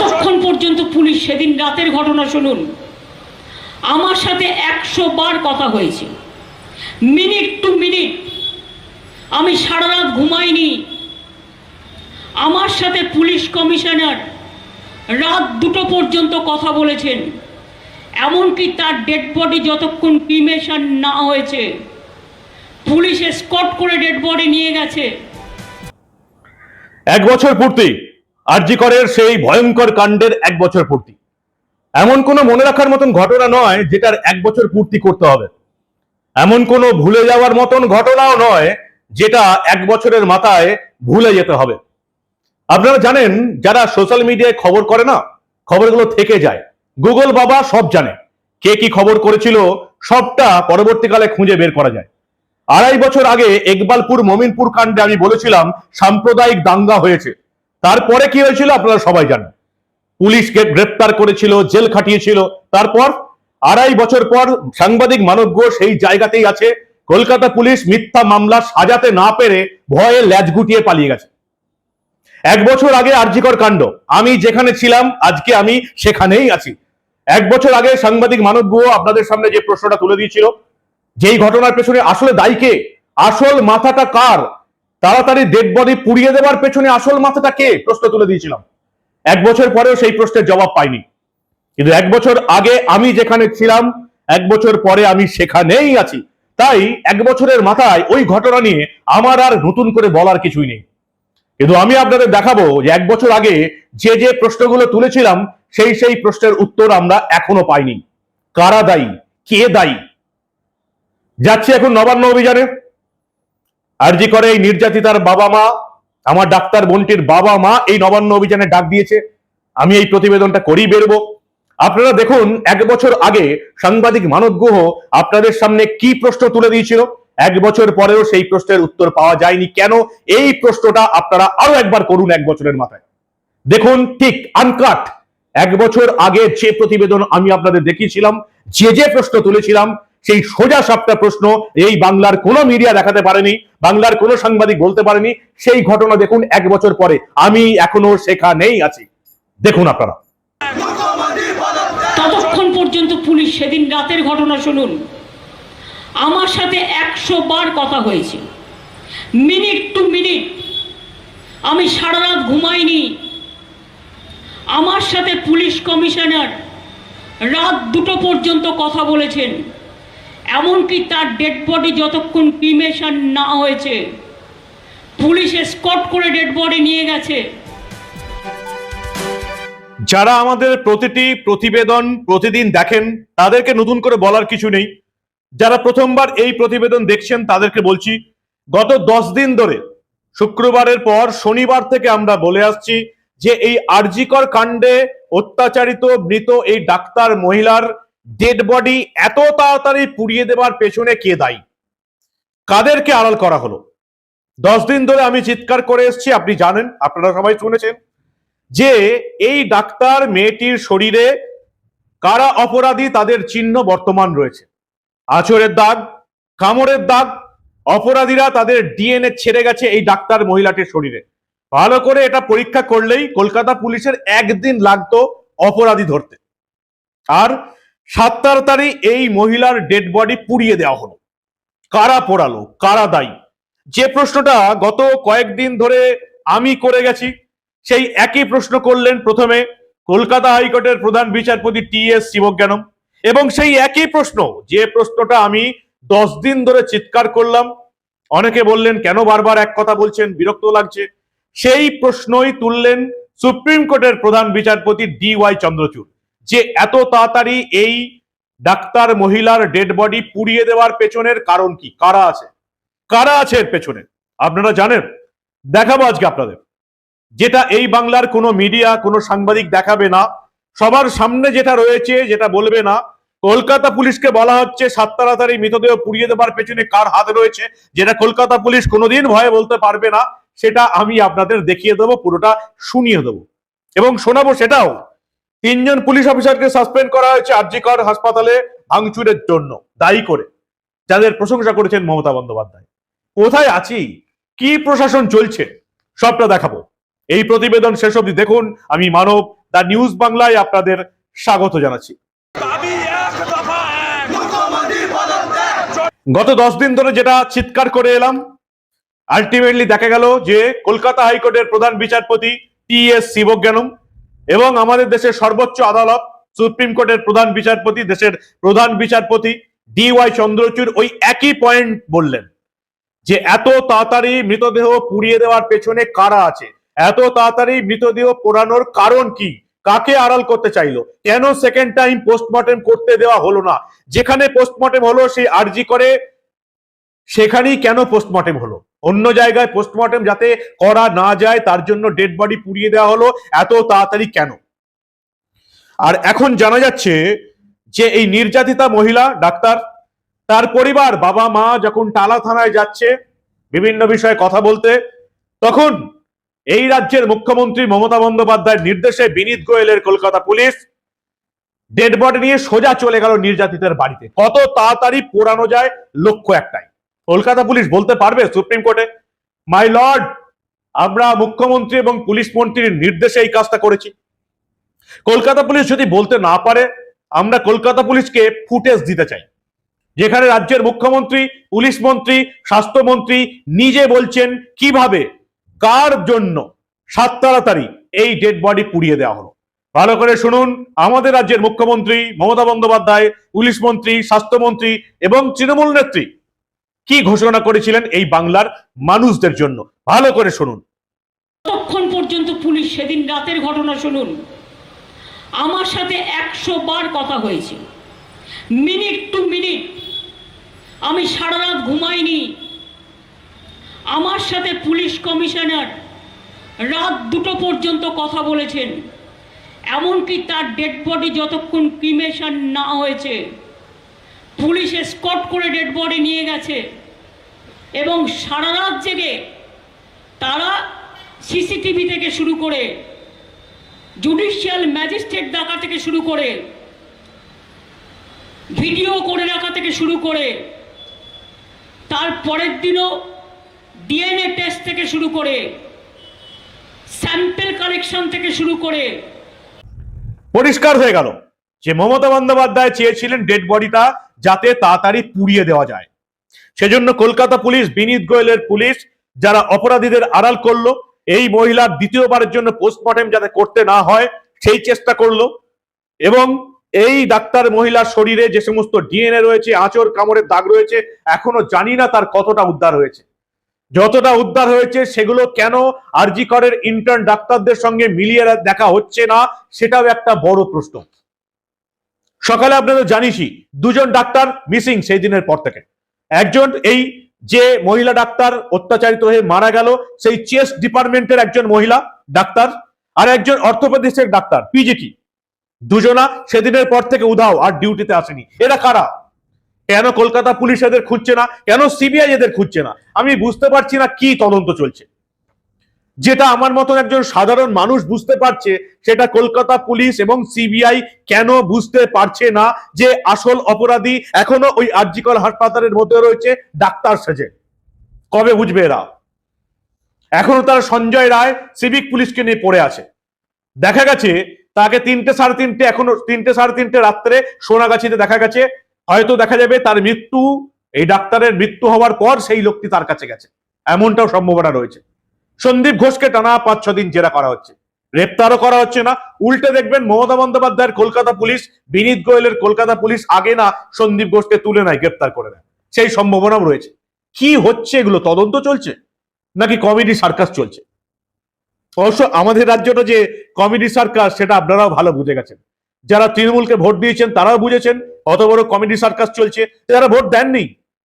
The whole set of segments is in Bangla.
ততক্ষণ পর্যন্ত পুলিশ সেদিন রাতের ঘটনা শুনুন, আমার সাথে একশো বার কথা হয়েছে। মিনিট টু মিনিট আমি সারা রাত ঘুমাইনি। আমার সাথে পুলিশ কমিশনার রাত দুটো পর্যন্ত কথা বলেছেন। এমনকি তার ডেড বডি যতক্ষণ ক্রিমেশন না হয়েছে, পুলিশ স্কট করে ডেড বডি নিয়ে গেছে। এক বছর পূর্তি আরজি করের সেই ভয়ঙ্কর কাণ্ডের এক বছর পূর্তি। এমন কোনো মনে রাখার মতন ঘটনা নয় যেটার এক বছর পূর্তি করতে হবে। এমন কোনো ভুলে যাওয়ার মতন ঘটনাও নয় যেটা এক বছরের মাথায় ভুলে যেতে হবে। আপনারা জানেন, যারা সোশ্যাল মিডিয়ায় খবর করে না, খবরগুলো থেকে যায়। গুগল বাবা সব জানে। কে কি খবর করেছিল, সবটা পরবর্তীকালে খুঁজে বের করা যায়। আড়াই বছর আগে একবালপুর মমিনপুর কাণ্ডে আমি বলেছিলাম, সাম্প্রদায়িক দাঙ্গা হয়েছে। তারপরে কি হয়েছিল আপনারা সবাই জানেন। পুলিশকে গ্রেপ্তার করেছিল, জেল খাটিয়েছিল। তারপর আড়াই বছর পর সাংবাদিক মানব্য সেই জায়গাতেই আছে। কলকাতা পুলিশ মিথ্যা মামলা সাজাতে না পেরে ভয়ে ল্যাজ গুটিয়ে পালিয়ে গেছে। এক বছর আগে আরজিকর কাণ্ড। আমি যেখানে ছিলাম, আজকে আমি সেখানেই আছি। এক বছর আগে সাংবাদিক মানব গুহ আপনাদের সামনে যে প্রশ্নটা তুলে দিয়েছিল, যেই ঘটনার পেছনে আসলে দায়ী কে? আসল মাথাটা কার? তাড়াতাড়ি ডেড বডি পুড়িয়ে দেওয়ার পেছনে আসল মাথাটা কে? প্রশ্ন তুলে দিয়েছিলাম। এক বছর পরেও সেই প্রশ্নের জবাব পাইনি। কিন্তু এক বছর আগে আমি যেখানে ছিলাম, এক বছর পরে আমি সেখানেই আছি। তাই এক বছরের মাথায় ওই ঘটনা নিয়ে আমার আর নতুন করে বলার কিছুই নেই। কিন্তু আমি আপনাদের দেখাবো যে এক বছর আগে যে যে প্রশ্নগুলো তুলেছিলাম, সেই সেই প্রশ্নের উত্তর আমরা এখনও পাইনি। কারা দায়ী? কে দায়ী? যাচ্ছে এখন নবান্ন অভিযানে। আরজি করে এই নির্যাতিতার বাবা মা, আমার ডাক্তার বোনটির বাবা মা এই নবান্ন অভিযানে ডাক দিয়েছে। আমি এই প্রতিবেদনটা করেই বেরবো। আপনারা দেখুন, এক বছর আগে সাংবাদিক মানব গুহ আপনাদের সামনে কি প্রশ্ন তুলে দিয়েছিল? এক বছর পরেও সেই প্রশ্নের উত্তর পাওয়া যায়নি কেন? এই প্রশ্নটা আপনারা আরও একবার করুন এক বছরের মাথায়। দেখুন, ঠিক আনকাট, এক বছর আগে যে প্রতিবেদন আমি আপনাদের দেখিয়েছিলাম, যে যে প্রশ্ন তুলেছিলাম সেই সোজা সাপটা প্রশ্ন, এই বাংলার কোনো মিডিয়া দেখাতে পারেনি, বাংলার কোনো সাংবাদিক বলতে পারেনি। সেই ঘটনা দেখুন এক বছর পরে। আমি এখনও সেখানেই আছি। দেখুন আপনারা। ততক্ষণ পর্যন্ত পুলিশ সেদিন রাতের ঘটনা শুনুন। আমার সাথে একশো বার কথা হয়েছে। Minute to minute. আমি সারা রাত ঘুমাইনি। আমার সাথে পুলিশ কমিশনার রাত দুটো পর্যন্ত কথা বলেছেন। এমনকি তার ডেড বডি যতক্ষণ ক্রিমেশন না হয়েছে, পুলিশ স্কট করে ডেড বডি নিয়ে গেছে। যারা আমাদের প্রতিটি প্রতিবেদন প্রতিদিন দেখেন, তাদেরকে নতুন করে বলার কিছু নেই। যারা প্রথমবার এই প্রতিবেদন দেখছেন, তাদেরকে বলছি, গত দশ দিন ধরে, শুক্রবারের পর শনিবার থেকে আমরা বলে আসছি যে এই আরজিকর কাণ্ডে অত্যাচারিত মৃত এই ডাক্তার মহিলার ডেড বডি এত তাড়াতাড়ি পুড়িয়ে দেওয়ার পেছনে কে দায়ী? কাদেরকে আড়াল করা হলো? দশ দিন ধরে আমি চিৎকার করে এসেছি, আপনি জানেন, আপনারা সবাই শুনেছেন, যে এই ডাক্তার মেয়েটির শরীরে কারা অপরাধী তাদের চিহ্ন বর্তমান রয়েছে। আচরের দাগ, কামড়ের দাগ, অপরাধীরা তাদের ডিএনএ ছেড়ে গেছে এই ডাক্তার মহিলাটির শরীরে। ভালো করে এটা পরীক্ষা করলেই কলকাতা পুলিশের একদিন লাগতো অপরাধী ধরতে। আর সাত তাড়াতাড়ি এই মহিলার ডেড বডি পুড়িয়ে দেওয়া হলো। কারা পোড়ালো? কারা দায়ী? যে প্রশ্নটা গত কয়েকদিন ধরে আমি করে গেছি, সেই একই প্রশ্ন করলেন প্রথমে কলকাতা হাইকোর্টের প্রধান বিচারপতি টি এস শিবজ্ঞানম এবং সেই একই প্রশ্ন, যে প্রশ্নটা আমি দশ দিন ধরে চিৎকার করলাম, অনেকে বললেন, কেন বারবার এক কথা বলছেন? বিরক্ত লাগছে। সেই প্রশ্নই তুললেন সুপ্রিম কোর্টের প্রধান বিচারপতি ডি ওয়াই চন্দ্রচূড়। যে এত তাড়াতাড়ি এই ডাক্তার মহিলার ডেড বডি পুড়িয়ে দেওয়ার পেছনের কারণ কি? কারা আছে? কারা আছে এর পেছনে? আপনারা জানেন? দেখাবো আজকে আপনাদের। যেটা এই বাংলার কোনো মিডিয়া কোনো সাংবাদিক দেখাবে না, সবার সামনে যেটা রয়েছে, যেটা বলবে না, কলকাতা পুলিশকে বলা হচ্ছে সাত তাড়াতাড়ি মৃতদেহ পুড়িয়ে দেবার পেছনে কার হাত রয়েছে, যেটা কলকাতা পুলিশ কোনোদিন ভয়ে বলতে পারবে না, সেটা আমি আপনাদের দেখিয়ে দেবো, পুরোটা শুনিয়ে দেবো। এবং শোনাবো সেটাও। তিনজন পুলিশ অফিসারকে সাসপেন্ড করা হয়েছে আরজিকর হাসপাতালে ভাঙচুরের জন্য। দায়ী করে। যাদের প্রশংসা করেছেন মমতা বন্দ্যোপাধ্যায়। কোথায় আছি? কি প্রশাসন চলছে? সবটা দেখাবো। এই প্রতিবেদন শেষ অবধি দেখুন। আমি মানব দ্য নিউজ বাংলায় আপনাদের স্বাগত জানাচ্ছি। গত দশ দিন ধরে যেটা চিৎকার করে এলাম আলটিমেটলি দেখা গেল যে কলকাতা হাইকোর্টের প্রধান বিচারপতি টি এস শিবজ্ঞানম এবং আমাদের দেশের সর্বোচ্চ আদালত, সুপ্রিম কোর্টের প্রধান বিচারপতি, দেশের প্রধান বিচারপতি ডি ওয়াই চন্দ্রচূড় ওই একই পয়েন্ট বললেন যে এত তাড়াতাড়ি মৃতদেহ পুড়িয়ে দেওয়ার পেছনে কারা আছে? এত তাড়াতাড়ি মৃতদেহ পোড়ানোর কারণ কি? কাকে আড়াল করতে চাইলো? কেন সেকেন্ড টাইম পোস্টমর্টেম করতে দেওয়া হলো না? যেখানে পোস্টমর্টেম হলো সেই আর্জি করে, সেখানেই কেন পোস্টমর্টেম হলো? অন্য জায়গায় পোস্টমর্টেম যাতে করা না যায়, তার জন্য ডেড বডি পুড়িয়ে দেওয়া হলো, এত তাড়াতাড়ি কেন? আর এখন জানা যাচ্ছে যে এই নির্যাতিতা মহিলা, ডাক্তার, তার পরিবার, বাবা, মা যখন টালা থানায় যাচ্ছে, বিভিন্ন বিষয়ে কথা বলতে, তখন এই রাজ্যের মুখ্যমন্ত্রী মমতা বন্দ্যোপাধ্যায়ের নির্দেশে বিনীত গোয়েলের কলকাতা পুলিশ ডেড বডি নিয়ে সোজা চলে গেল নির্যাতিতের বাড়িতে। কত তাড়াতাড়ি পোড়ানো যায়, লক্ষ্য একটাই। কলকাতা পুলিশ বলতে পারবে সুপ্রিম কোর্টে? মাই লর্ড আমরা মুখ্যমন্ত্রী এবং পুলিশ মন্ত্রীর নির্দেশে এই কাজটা করেছি। কলকাতা পুলিশ যদি বলতে না পারে, আমরা কলকাতা পুলিশকে ফুটেজ দিতে চাই। যেখানে রাজ্যের মুখ্যমন্ত্রী, পুলিশ মন্ত্রী, স্বাস্থ্যমন্ত্রী নিজে বলছেন কীভাবে, কার জন্য সাত তাড়াতাড়ি এই ডেড বডি পুড়িয়ে দেওয়া হলো। ভালো করে শুনুন, আমাদের রাজ্যের মুখ্যমন্ত্রী মমতা বন্দ্যোপাধ্যায়, পুলিশ মন্ত্রী, স্বাস্থ্যমন্ত্রী এবং তৃণমূল নেত্রী কি ঘোষণা করেছিলেন এই বাংলার মানুষদের জন্য? ভালো করে শুনুন। ততক্ষণ পর্যন্ত পুলিশ সেদিন রাতের ঘটনা শুনুন। আমার সাথে একশো বার কথা হয়েছে। মিনিট টু মিনিট আমি সারা রাত ঘুমাইনি। আমার সাথে পুলিশ কমিশনার রাত দুটো পর্যন্ত কথা বলেছেন। এমনকি তার ডেড বডি যতক্ষণ ক্রিমেশন না হয়েছে। পুলিশ স্কট করে ডেড বডি নিয়ে গেছে। এবং সারা রাত জেগে তারা সিসিটিভি থেকে শুরু করে জুডিশিয়াল ম্যাজিস্ট্রেট ডাকা থেকে শুরু করে ভিডিও করে রাখা থেকে শুরু করে তার পরের দিনও ডিএনএ টেস্ট থেকে শুরু করে স্যাম্পেল কালেকশন থেকে শুরু করে। পরিষ্কার হয়ে গেল। যে মমতা বন্দ্যোপাধ্যায় চেয়েছিলেন ডেড বডিটা যাতে তাড়াতাড়ি পুড়িয়ে দেওয়া যায়। সেজন্য কলকাতা পুলিশ, বিনীত গোয়েলের পুলিশ, যারা অপরাধীদের আড়াল করল, এই মহিলার দ্বিতীয়বারের জন্য পোস্টমর্টেম যাতে করতে না হয়, সেই চেষ্টা করল। এবং এই ডাক্তার মহিলার শরীরে যে সমস্ত ডিএনএ রয়েছে, আঁচড়, কামড়ের দাগ রয়েছে, এখনও জানি না তার কতটা উদ্ধার হয়েছে। যতটা উদ্ধার হয়েছে, সেগুলো কেন আরজি করের ইন্টার্ন ডাক্তারদের সঙ্গে মিলিয়ে দেখা হচ্ছে না, সেটাও একটা বড় প্রশ্ন। সকালে আপনাদের জানিসই, দুজন ডাক্তার মিসিং সেই দিনের পর থেকে। একজন এই যে মহিলা ডাক্তার অত্যাচারিত হয়ে মারা গেল, সেই চেস্ট ডিপার্টমেন্টের একজন মহিলা ডাক্তার, আর একজন অর্থোপেডিক্সের ডাক্তার। পিজিটি দুজনা সেদিনের পর থেকে উধাও, আর ডিউটিতে আসেনি। এরা কারা? কেন কলকাতা পুলিশ এদের খুঁজছে না? কেন সিবিআই এদের খুঁজছে না? আমি বুঝতে পারছি না কি তদন্ত চলছে। যেটা আমার মতন একজন সাধারণ মানুষ বুঝতে পারছে, সেটা কলকাতা পুলিশ এবং সিবিআই কেন বুঝতে পারছে না যে আসল অপরাধী এখনও ওই আরজিকল হাসপাতালের মধ্যে রয়েছে, ডাক্তার সেজে। কবে বুঝবে এরা? এখনও তারা সঞ্জয় রায় সিভিক পুলিশকে নিয়ে পড়ে আছে। দেখা গেছে, তাকে তিনটে সাড়ে তিনটে, এখনও তিনটে সাড়ে তিনটে রাত্রে সোনাগাছিতে দেখা গেছে। হয়তো দেখা যাবে তার মৃত্যু, এই ডাক্তারের মৃত্যু হওয়ার পর সেই লোকটি তার কাছে গেছে। এমনটাও সম্ভাবনা রয়েছে। সন্দীপ ঘোষকে টানা পাঁচ, ছ দিন জেরা করা হচ্ছে। গ্রেপ্তারও করা হচ্ছে না। উল্টে দেখবেন মমতা বন্দ্যোপাধ্যায়ের কলকাতা পুলিশ, বিনীত গোয়েলের কলকাতা পুলিশ আগে না সন্দীপ ঘোষকে তুলে নেয়, গ্রেপ্তার করে নেয়। সেই সম্ভাবনাও রয়েছে। কি হচ্ছে এগুলো? তদন্ত চলছে? নাকি কমেডি সার্কাস চলছে? অবশ্য আমাদের রাজ্যটা যে কমেডি সার্কাস, সেটা আপনারাও ভালো বুঝে গেছেন। যারা তৃণমূলকে ভোট দিয়েছেন, তারাও বুঝেছেন। অত বড় কমেডি সার্কাস চলছে, যারা ভোট দেননি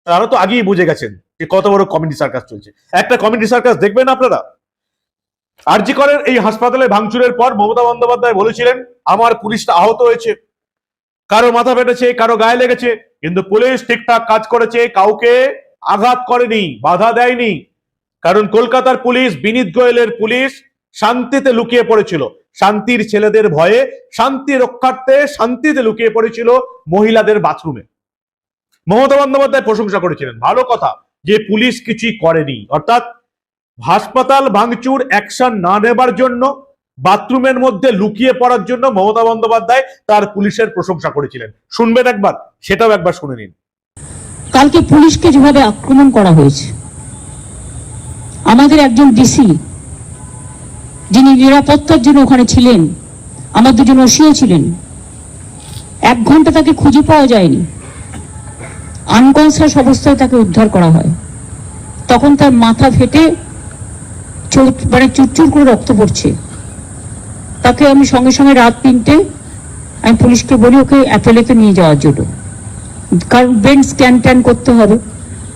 তারা তো আগেই বুঝে গেছেন যে কত বড় কমেডি সার্কাস চলছে। একটা কমেডি সার্কাস দেখবেন আপনারা? আরজি করেন এই হাসপাতালে ভাঙচুরের পর মমতা বন্দ্যোপাধ্যায় বলেছিলেন, আমার পুলিশটা আহত হয়েছে। কারও মাথা ফেটেছে, কারও গায়ে লেগেছে, কিন্তু পুলিশ ঠিকঠাক কাজ করেছে, কাউকে আঘাত করেনি, বাধা দেয়নি। কারণ কলকাতার পুলিশ, বিনীত গোয়েলের পুলিশ শান্তিতে লুকিয়ে পড়েছিল। শান্তির ছেলেদের ভয়ে, শান্তি রক্ষার্থে শান্তিতে লুকিয়ে পড়েছিল মহিলাদের বাথরুমে। মমতা বন্দ্যোপাধ্যায় প্রশংসা করেছিলেন। ভালো কথা, যে পুলিশ কিছুই করেনি। অর্থাৎ হাসপাতাল ভাঙচুর, অ্যাকশন না নেবার জন্য, বাথরুমের মধ্যে লুকিয়ে পড়ার জন্য মমতা বন্দ্যোপাধ্যায় তার পুলিশের প্রশংসা করেছিলেন। শুনবেন একবার, সেটাও একবার শুনে নিন। কালকে পুলিশকে যেভাবে আক্রমণ করা হয়েছে, আমাদের একজন ডিসি যিনি নিরাপত্তার জন্য ওখানে ছিলেন, আমার দুজন ওসিও ছিলেন, এক ঘণ্টা তাকে খুঁজে পাওয়া যায়নি। আনকনসাস অবস্থায় তাকে উদ্ধার করা হয়। তখন তার মাথা ফেটে মানে চুরচুর করে রক্ত পড়ছে। তাকে আমি সঙ্গে সঙ্গে রাত তিনটে আমি পুলিশকে বলি, ওকে অ্যাপেলেতে নিয়ে যাওয়ার জন্য। কারণ ব্রেন স্ক্যান ট্যান করতে হবে।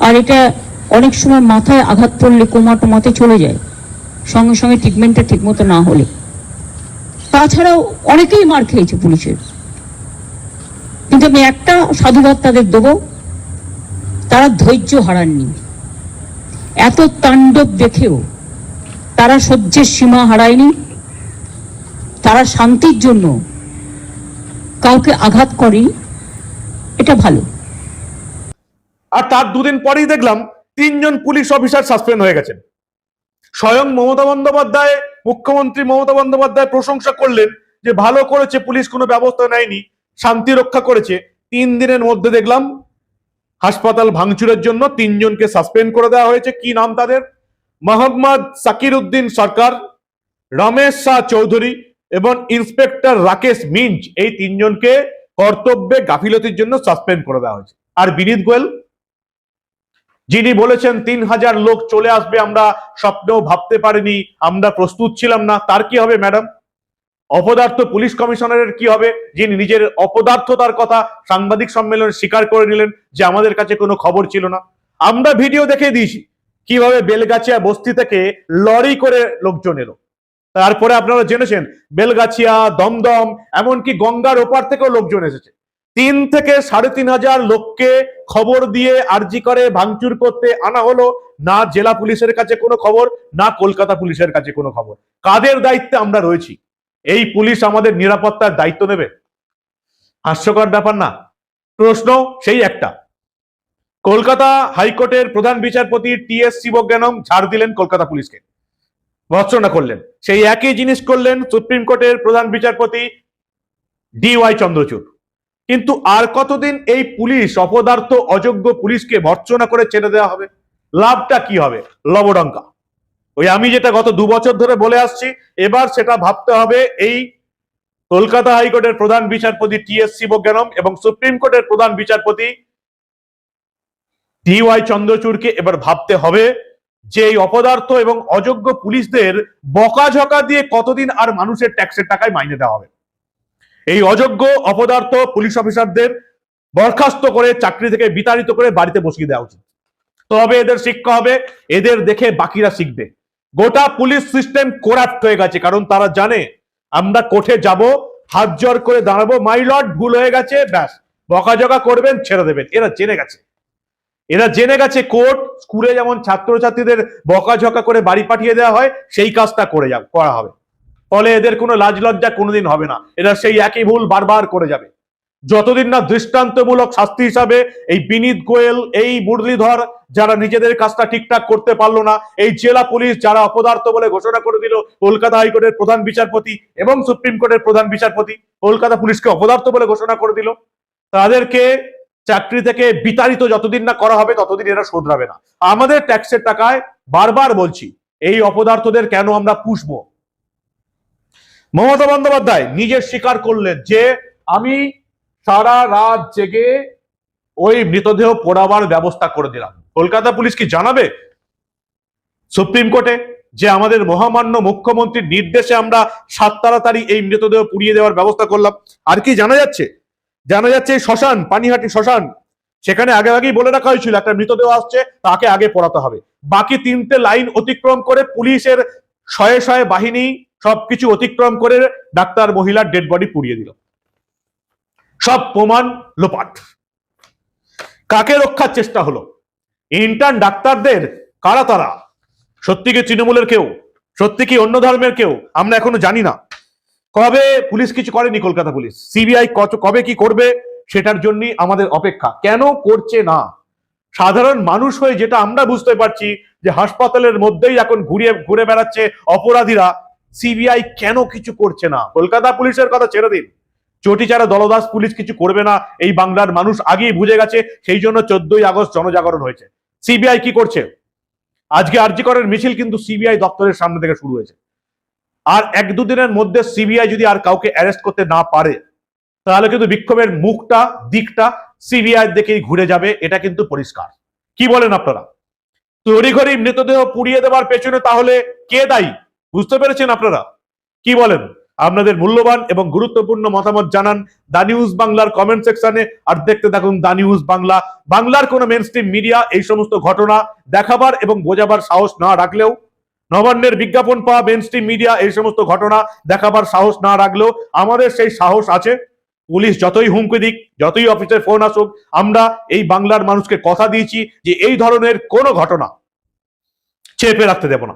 আর এটা অনেক সময় মাথায় আঘাত পড়লে কোমা টোমাতে চলে যায়। সঙ্গে সঙ্গে ট্রিটমেন্টটা ঠিকমতো না হলে। তাছাড়াও অনেকেই মার খেয়েছে পুলিশের। কিন্তু আমি একটা সাধুবাদ তাদের দেবো। তারা ধৈর্য হারাননি। এত তাণ্ডব দেখেও তারা সহ্যের সীমা হারায়নি। তারা শান্তির জন্য কাউকে আঘাত করেনি। এটা ভালো। আর তার দুদিন পরেই দেখলাম তিনজন পুলিশ অফিসার সাসপেন্ড হয়ে গেছেন। স্বয়ং মমতা বন্দ্যোপাধ্যায়, মুখ্যমন্ত্রী মমতা বন্দ্যোপাধ্যায় প্রশংসা করলেন যে ভালো করেছে, পুলিশ কোনো ব্যবস্থা নেয়নি, শান্তি রক্ষা করেছে। তিন দিনের মধ্যে দেখলাম হাসপাতাল ভাঙচুরের জন্য তিনজনকে সাসপেন্ড করে দেওয়া হয়েছে। কি নাম তাদের? মোহাম্মদ সাকির উদ্দিন সরকার, রমেশ শাহ চৌধুরী এবং ইন্সপেক্টর রাকেশ মিঞ্চ এই তিনজনকে কর্তব্যে গাফিলতির জন্য সাসপেন্ড করে দেওয়া হয়েছে। আর বিনীত গোয়েল, যিনি বলেছেন তিন হাজার লোক চলে আসবে, আমরা স্বপ্নেও ভাবতে পারিনি, আমরা প্রস্তুত ছিলাম না, তার কি হবে ম্যাডাম? অপদার্থ পুলিশ কমিশনারের কি হবে? যিনি নিজের অপদার্থতার কথা সাংবাদিক সম্মেলনে স্বীকার করে নিলেন যে আমাদের কাছে কোনো খবর ছিল না। আমরা ভিডিও দেখে দিয়েছি কীভাবে বেলগাছিয়া বস্তি থেকে লরি করে লোকজন এলো। তারপরে আপনারা জেনেছেন, বেলগাছিয়া, দমদম, এমনকি গঙ্গার ওপার থেকেও লোকজন এসেছে। তিন থেকে সাড়ে তিন হাজার লোককে খবর দিয়ে আরজি করে ভাঙচুর করতে আনা হলো। না জেলা পুলিশের কাছে কোনো খবর, না কলকাতা পুলিশের কাছে কোনো খবর। কাদের দায়িত্বে আমরা রয়েছি? এই পুলিশ আমাদের নিরাপত্তার দায়িত্ব নেবে। হাস্যকর ব্যাপার না। প্রশ্ন সেই একটা। কলকাতা হাইকোর্টের প্রধান বিচারপতি টি এস শিবজ্ঞানম ছাড় দিলেন কলকাতা পুলিশকে। ভৎসনা করলেন। সেই একই জিনিস করলেন সুপ্রিম কোর্টের প্রধান বিচারপতি ডি ওয়াই চন্দ্রচূড়। কিন্তু আর কতদিন এই পুলিশ অপদার্থ, অযোগ্য পুলিশকে ভর্ৎসনা করে ছেড়ে দেওয়া হবে? লাভটা কি হবে? লবডঙ্কা। ওই আমি যেটা গত দু বছর ধরে বলে আসছি, এবার সেটা ভাবতে হবে এই কলকাতা হাইকোর্টের প্রধান বিচারপতি টি এস শিবজ্ঞানম এবং সুপ্রিম কোর্টের প্রধান বিচারপতি ডি ওয়াই চন্দ্রচূড়কে এবার ভাবতে হবে যে এই অপদার্থ এবং অযোগ্য পুলিশদের বকাঝকা দিয়ে কতদিন আর মানুষের ট্যাক্সের টাকায় মাইনে দেওয়া হবে? এই অযোগ্য অপদার্থ পুলিশ অফিসারদের বরখাস্ত করে, চাকরি থেকে বিতাড়িত করে বাড়িতে বসিয়ে দেওয়া উচিত। তবে এদের শিক্ষা হবে, এদের দেখে বাকিরা শিখবে। গোটা পুলিশ সিস্টেম কোরাপ্ট হয়ে গেছে, কারণ তারা জানে, আমরা কোর্টে যাব, হাত জোর করে দাঁড়াবো মাইলট ভুল হয়ে গেছে, ব্যাস, বকাঝকা করবেন, ছেড়ে দেবেন। এরা জেনে গেছে। এরা জেনে গেছে কোর্ট স্কুলে যেমন ছাত্রছাত্রীদের বকাঝকা করে বাড়ি পাঠিয়ে দেওয়া হয়, সেই কাজটা করে যাব করা হবে। ফলে এদের কোনো লাজ লজ্জা কোনোদিন হবে না। এরা সেই একই ভুল বারবার করে যাবে। যতদিন না দৃষ্টান্তমূলক শাস্তি হিসাবে এই বিনীত গোয়েল, এই মুরলীধর যারা নিজেদের কাজটা ঠিকঠাক করতে পারল না, এই জেলা পুলিশ যারা অপদার্থ বলে ঘোষণা করে দিল কলকাতা হাইকোর্টের প্রধান বিচারপতি এবং সুপ্রিম কোর্টের প্রধান বিচারপতি, কলকাতা পুলিশকে অপদার্থ বলে ঘোষণা করে দিল, তাদেরকে চাকরি থেকে বিতাড়িত যতদিন না করা হবে ততদিন এরা শোধরাবে না। আমাদের ট্যাক্সের টাকায় বারবার বলছি, এই অপদার্থদের কেন আমরা পুষবো? মমতা বন্দ্যোপাধ্যায় নিজের স্বীকার করলেন যে, আমি সারা রাত জেগে ওই মৃতদেহ পোড়াবার ব্যবস্থা করে দিলাম। কলকাতা পুলিশ কি জানাবে? সুপ্রিম কোর্টে যে আমাদের মহামান্য মুখ্যমন্ত্রীর নির্দেশে আমরা সাত তাড়াতাড়ি এই মৃতদেহ পুড়িয়ে দেওয়ার ব্যবস্থা করলাম। আর কি জানা যাচ্ছে? জানা যাচ্ছে শ্মশান, পানিহাটি শ্মশান। সেখানে আগে আগেই বলে রাখা হয়েছিল, একটা মৃতদেহ আসছে, তাকে আগে পড়াতে হবে। বাকি তিনটে লাইন অতিক্রম করে পুলিশের শয়ে শয়ে বাহিনী সবকিছু অতিক্রম করে ডাক্তার মহিলার ডেড বডি পুড়িয়ে দিল। সব প্রমাণ লোপাট। কাকে রক্ষার চেষ্টা হলো? ইন্টার্ন ডাক্তারদের? কারা তারা? সত্যি কি তৃণমূলের কেউ? সত্যি কি অন্য ধর্মের কেউ? আমরা এখনও জানি না। কবে? পুলিশ কিছু করেনি কলকাতা পুলিশ। সিবিআই কবে কি করবে? সেটার জন্য আমাদের অপেক্ষা। কেন করছে না? সাধারণ মানুষ হয়ে যেটা আমরা বুঝতে পারছি যে হাসপাতালের মধ্যেই এখন ঘুরিয়ে ঘুরে বেড়াচ্ছে অপরাধীরা, সিবিআই কেন কিছু করছে না? কলকাতা পুলিশের কথা ছেড়ে দিন। চটিচারা দলদাস পুলিশ কিছু করবে না, এই বাংলার মানুষ আগেই বুঝে গেছে, সেই জন্য চোদ্দই আগস্ট জনজাগরণ হয়েছে। সিবিআই কি করছে? আজকে আরজিকরের মিছিল কিন্তু সিবিআই দপ্তরের সামনে থেকে শুরু হয়েছে। আর এক দুদিনের মধ্যে সিবিআই যদি আর কাউকে অ্যারেস্ট করতে না পারে, তাহলে কিন্তু বিক্ষোভের মুখটা, দিকটা সিবিআই দিকেই ঘুরে যাবে, এটা কিন্তু পরিষ্কার। কি বলেন আপনারা? তড়িঘড়ি মৃতদেহ পুড়িয়ে দেওয়ার পেছনে তাহলে কে দায়ী? বুঝতে পেরেছেন আপনারা? কি বলেন? আপনাদের মূল্যবান এবং গুরুত্বপূর্ণ মতামত জানান দা নিউজ বাংলার কমেন্ট সেকশনে আর দেখতে থাকুন দা নিউজ বাংলা। বাংলার কোনো মেন মিডিয়া এই সমস্ত ঘটনা দেখাবার এবং বোঝাবার সাহস না রাখলেও, নবান্নের বিজ্ঞাপন পাওয়া মেন মিডিয়া এই সমস্ত ঘটনা দেখাবার সাহস না রাখলেও আমাদের সেই সাহস আছে। পুলিশ যতই হুমকি দিক, যতই অফিসের ফোন আসুক, আমরা এই বাংলার মানুষকে কথা দিয়েছি যে এই ধরনের কোনো ঘটনা চেপে রাখতে দেব না।